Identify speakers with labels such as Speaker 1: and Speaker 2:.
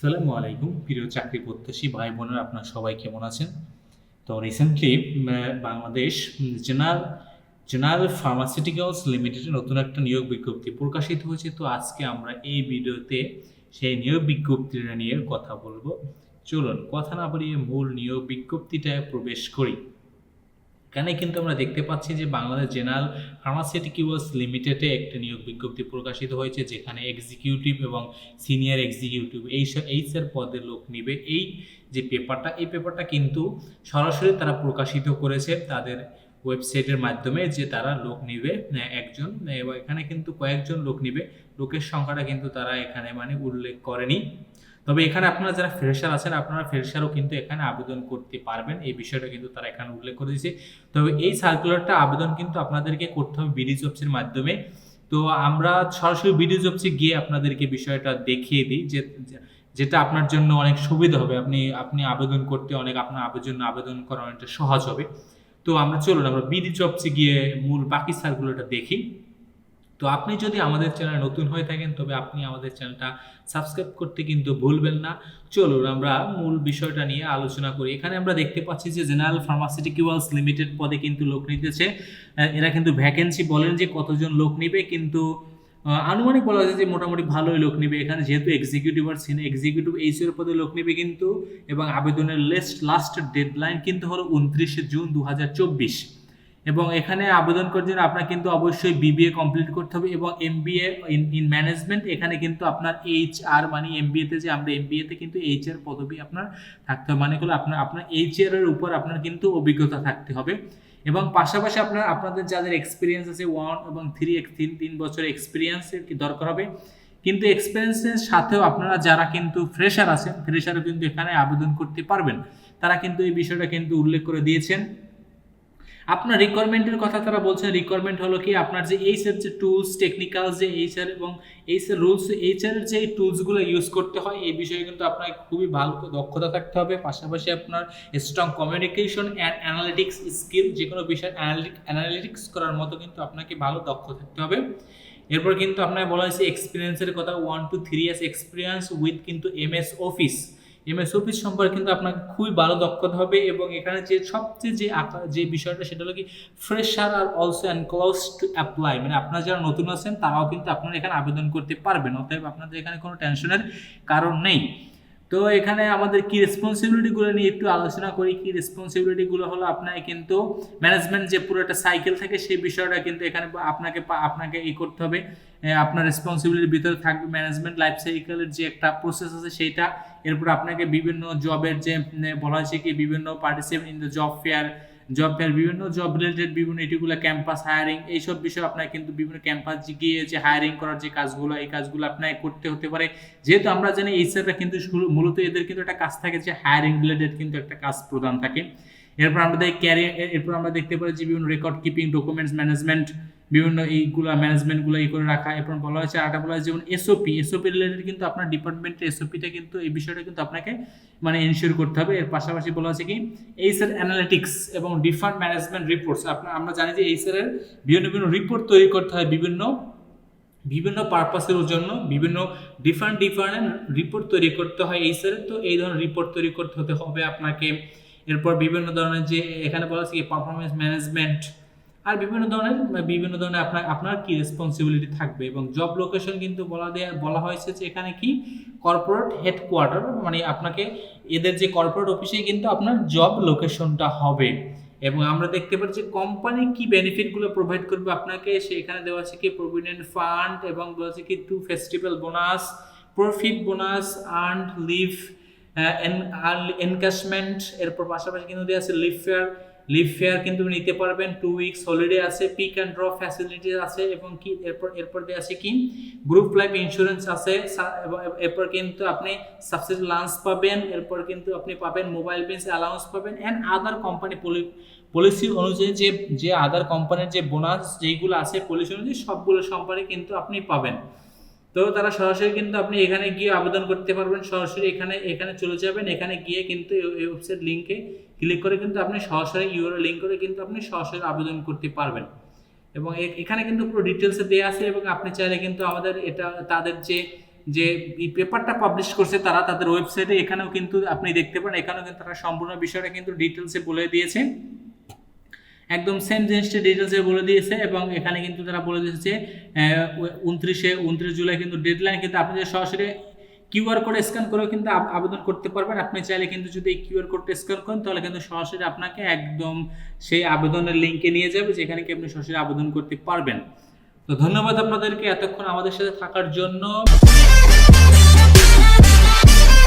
Speaker 1: আসসালামু আলাইকুম, প্রিয় চাকরি প্রত্যাশী ভাই বোনেরা, আপনার সবাই কেমন আছেন? তো recently Bangladesh general general pharmaceuticals লিমিটেডের নতুন একটা নিয়োগ বিজ্ঞপ্তি প্রকাশিত হয়েছে। তো আজকে আমরা এই ভিডিওতে সেই নিয়োগ বিজ্ঞপ্তিটা নিয়ে কথা বলব। চলুন, কথা না বলিয়ে মূল নিয়োগ বিজ্ঞপ্তিটায় প্রবেশ করি। এখানে কিন্তু আমরা দেখতে পাচ্ছি যে বাংলাদেশ জেনারেল ফার্মাসিউটিক্যালস লিমিটেডে একটি নিয়োগ বিজ্ঞপ্তি প্রকাশিত হয়েছে, যেখানে এক্সিকিউটিভ এবং সিনিয়র এক্সিকিউটিভ এই এইচআর পদে লোক নিবে। এই যে পেপারটা, এই পেপারটা কিন্তু সরাসরি তারা প্রকাশিত করেছে তাদের ওয়েবসাইটের মাধ্যমে যে তারা লোক নিবে একজন এখানে কিন্তু কয়েকজন লোক নিবে। লোকের সংখ্যাটা কিন্তু তারা এখানে মানে উল্লেখ করেনি। তবে এখানে আপনারা যারা ফ্রেশার আছেন, আপনারা ফ্রেশারও কিন্তু এখানে আবেদন করতে পারবেন। এই বিষয়টা কিন্তু তারা এখানে উল্লেখ করে দিয়েছে। তবে এই সার্কুলারটা আবেদন কিন্তু আপনাদেরকে করতে হবে বিডি জবসের মাধ্যমে। তো আমরা সরাসরি বিডি জবসে গিয়ে আপনাদেরকে বিষয়টা দেখিয়ে দিই যে যেটা আপনার জন্য অনেক সুবিধা হবে। আপনি আপনি আবেদন করতে অনেক আপনার আবেদন আবেদন করা অনেকটা সহজ হবে। তো আমরা চলুন, আমরা বিডি জবসে গিয়ে মূল বাকি সার্কুলারটা দেখি। তো আপনি যদি আমাদের চ্যানেল নতুন হয়ে থাকেন, তবে আপনি আমাদের চ্যানেলটা সাবস্ক্রাইব করতে কিন্তু ভুলবেন না। চলুন, আমরা মূল বিষয়টা নিয়ে আলোচনা করি। এখানে আমরা দেখতে পাচ্ছি যে জেনারেল ফার্মাসিউটিক্যালস লিমিটেড পদে কিন্তু লোক নিতেছে। এরা কিন্তু ভ্যাকেন্সি বলেন যে কতজন লোক নিবে, কিন্তু আনুমানিক বলা যায় যে মোটামুটি ভালোই লোক নিবে। এখানে যেহেতু এক্সিকিউটিভ আর সিনিয়র এক্সিকিউটিভ এইচএর পদে লোক নিবে কিন্তু, এবং আবেদনের লেস্ট লাস্ট ডেডলাইন কিন্তু হলো উনত্রিশে জুন দু হাজার চব্বিশ। এবং এখানে আবেদন করার জন্য আপনার কিন্তু অবশ্যই বিবিএ কমপ্লিট করতে হবে এবং এমবিএ ইন ইন ম্যানেজমেন্ট এখানে কিন্তু আপনার এইচ আর মানে এমবিএতে যে আমরা এমবিএতে কিন্তু এইচ এর পদবি আপনার থাকতে হবে। মানে হলো আপনার আপনার এইচ এর উপর আপনার কিন্তু অভিজ্ঞতা থাকতে হবে। এবং পাশাপাশি আপনার, আপনাদের যাদের এক্সপিরিয়েন্স আছে ওয়ান এবং থ্রি তিন তিন বছরের এক্সপিরিয়েন্সের কি দরকার হবে। কিন্তু এক্সপিরিয়েন্সের সাথেও আপনারা যারা কিন্তু ফ্রেশার আছেন ফ্রেশারও কিন্তু এখানে আবেদন করতে পারবেন। তারা কিন্তু এই বিষয়টা কিন্তু উল্লেখ করে দিয়েছেন। আপনার রিকোয়ারমেন্টের কথা তারা বলছেন রিকোয়ারমেন্ট হলো কি আপনার যে এইচআর যে টুলস টেকনিক্যাল যে এইচআর এবং এইচআর রুলস এইচআর যে টুলসগুলো ইউজ করতে হয়, এই বিষয়ে কিন্তু আপনার খুবই ভালো দক্ষতা থাকতে হবে। পাশাপাশি আপনার strong communication and analytics skill যে কোনো বিষয় অ্যানালিটিক্স করার মতো কিন্তু আপনাকে ভালো দক্ষ থাকতে হবে। এরপর কিন্তু আপনাকে বলা হয়েছে এক্সপিরিয়েন্সের কথা one two three years experience with কিন্তু M S office MS office সম্পর্কে কিন্তু আপনাকে খুবই ভালো দক্ষতা হবে এবং এখানে যে সবচেয়ে যে যে বিষয়টা সেটা হলো কি fresher R also and close to apply মানে আপনারা যারা নতুন আছেন, তারাও কিন্তু আপনারা এখানে আবেদন করতে পারবেন। অতএব আপনাদের এখানে কোনো টেনশনের কারণ নেই। তো এখানে আমাদের কি রেসপন্সিবিলিটিগুলো নিয়ে একটু আলোচনা করি। কি রেসপন্সিবিলিটিগুলো হলো আপনাকে কিন্তু ম্যানেজমেন্ট যে পুরো একটা সাইকেল থাকে সেই বিষয়টা কিন্তু এখানে আপনাকে আপনাকে ই করতে হবে। আপনার রেসপন্সিবিলিটির ভিতরে থাকবে ম্যানেজমেন্ট লাইফ সাইকেলের যে একটা প্রসেস আছে সেইটা। এরপর আপনাকে বিভিন্ন জবের যে বলা হয়েছে কি বিভিন্ন participate in the job fair job fair বিভিন্ন জব রিলেটেড বিভিন্ন এটিগুলো ক্যাম্পাস হায়ারিং এইসব বিষয়ে আপনার কিন্তু বিভিন্ন ক্যাম্পাস গিয়ে যে হায়ারিং করার যে কাজগুলো, এই কাজগুলো আপনাকে করতে হতে পারে। যেহেতু আমরা জানি এইচআরটা কিন্তু মূলত এদের কিন্তু একটা কাজ থাকে যে হায়ারিং রিলেটেড কিন্তু একটা কাজ প্রদান থাকে। এরপর আমরা দেখি ক্যারিয়ার এরপর আমরা দেখতে পারি যে বিভিন্ন রেকর্ড কিপিং ডকুমেন্টস ম্যানেজমেন্ট বিভিন্ন এইগুলা ম্যানেজমেন্টগুলো এই করে রাখা। এরপর বলা হয়েছে আরেকটা বলা হয়েছে যেমন এসওপি এসওপি রিলেটেড কিন্তু আপনার ডিপার্টমেন্টের এসওপিটা কিন্তু এই বিষয়টা কিন্তু আপনাকে মানে এনশিওর করতে হবে। এর পাশাপাশি বলা হয়েছে কি এইচআর অ্যানালিটিক্স এবং ডিফারেন্ট ম্যানেজমেন্ট রিপোর্টস আপনার, আমরা জানি যে এর বিভিন্ন বিভিন্ন রিপোর্ট তৈরি করতে হয় বিভিন্ন বিভিন্ন পারপাসের জন্য। বিভিন্ন ডিফারেন্ট ডিফারেন্ট রিপোর্ট তৈরি করতে হয় এই স্যারের তো এই ধরনের রিপোর্ট তৈরি করতে হতে হবে আপনাকে। এরপর বিভিন্ন ধরনের যে, এখানে বলা হচ্ছে পারফরমেন্স ম্যানেজমেন্ট আর বিভিন্ন ধরনের বিভিন্ন ধরনের আপনার আপনার কি রেসপন্সিবিলিটি থাকবে? এবং জব লোকেশন কিন্তু বলা দেয়া বলা হয়েছে যে এখানে কি? কর্পোরেট হেডকোয়ার্টার মানে আপনাকে এদের যে কর্পোরেট অফিসে কিন্তু আপনার জব লোকেশনটা হবে। এবং আমরা দেখতে পাচ্ছি কোম্পানি কি বেনিফিটগুলো প্রোভাইড করবে আপনাকে? সেখানে দেওয়া আছে কি প্রভিডেন্ট ফান্ড এবং দেওয়া আছে কি two festival bonus profit bonus earn leave encashment এরপর পাশাপাশি কিন্তু দেওয়া আছে লিভ ফেয়ার লিভ ফেয়ার কিন্তু নিতে পারবেন টু উইকস হলিডে আছে পিক অ্যান্ড ড্র ফ্যাসিলিটি আছে এবং কি এরপর এরপর দিয়ে আছে কি? গ্রুপ লাইফ ইন্স্যুরেন্স আছে এরপর কিন্তু আপনি সাবসিডি লাঞ্চ পাবেন, এরপর কিন্তু আপনি পাবেন মোবাইল বিলস অ্যালাউন্স পাবেন অ্যান্ড আদার কোম্পানি পলিসি অনুযায়ী যে যে আদার কোম্পানির যে বোনাস যেইগুলো আছে পলিসি অনুযায়ী সবগুলো সম্পর্কে কিন্তু আপনি পাবেন। তো তারা সরাসরি কিন্তু আপনি এখানে গিয়ে আবেদন করতে পারবেন, সরাসরি এখানে এখানে চলে যাবেন, এখানে গিয়ে কিন্তু এই ওয়েবসাইট লিঙ্কে ক্লিক করে কিন্তু আপনি সরাসরি ইউরো লিঙ্ক করে কিন্তু আপনি সরাসরি আবেদন করতে পারবেন। এবং এখানে কিন্তু পুরো ডিটেলসে দেওয়া আছে এবং আপনি চাইলে কিন্তু আমাদের এটা, তাদের যে যে পেপারটা পাবলিশ করছে তারা তাদের ওয়েবসাইটে এখানেও কিন্তু আপনি দেখতে পারেন। এখানেও কিন্তু তারা সম্পূর্ণ বিষয়টা কিন্তু ডিটেলসে বলে দিয়েছে। একদম সেম জিনিসটা ডিটেলসে বলে দিয়েছে এবং এখানে কিন্তু তারা বলে দিয়েছে উনত্রিশে উনত্রিশ জুলাই কিন্তু ডেডলাইন কিন্তু আপনি যে সরাসরি কিউআর কোড স্ক্যান করেও কিন্তু আবেদন করতে পারবেন। আপনি চাইলে কিন্তু যদি এই কিউআর কোডটা স্ক্যান করেন, তাহলে কিন্তু সরাসরি আপনাকে একদম সেই আবেদনের লিঙ্কে নিয়ে যাবে, যেখানে কি আপনি সরাসরি আবেদন করতে পারবেন। তো ধন্যবাদ আপনাদেরকে এতক্ষণ আমাদের সাথে থাকার জন্য।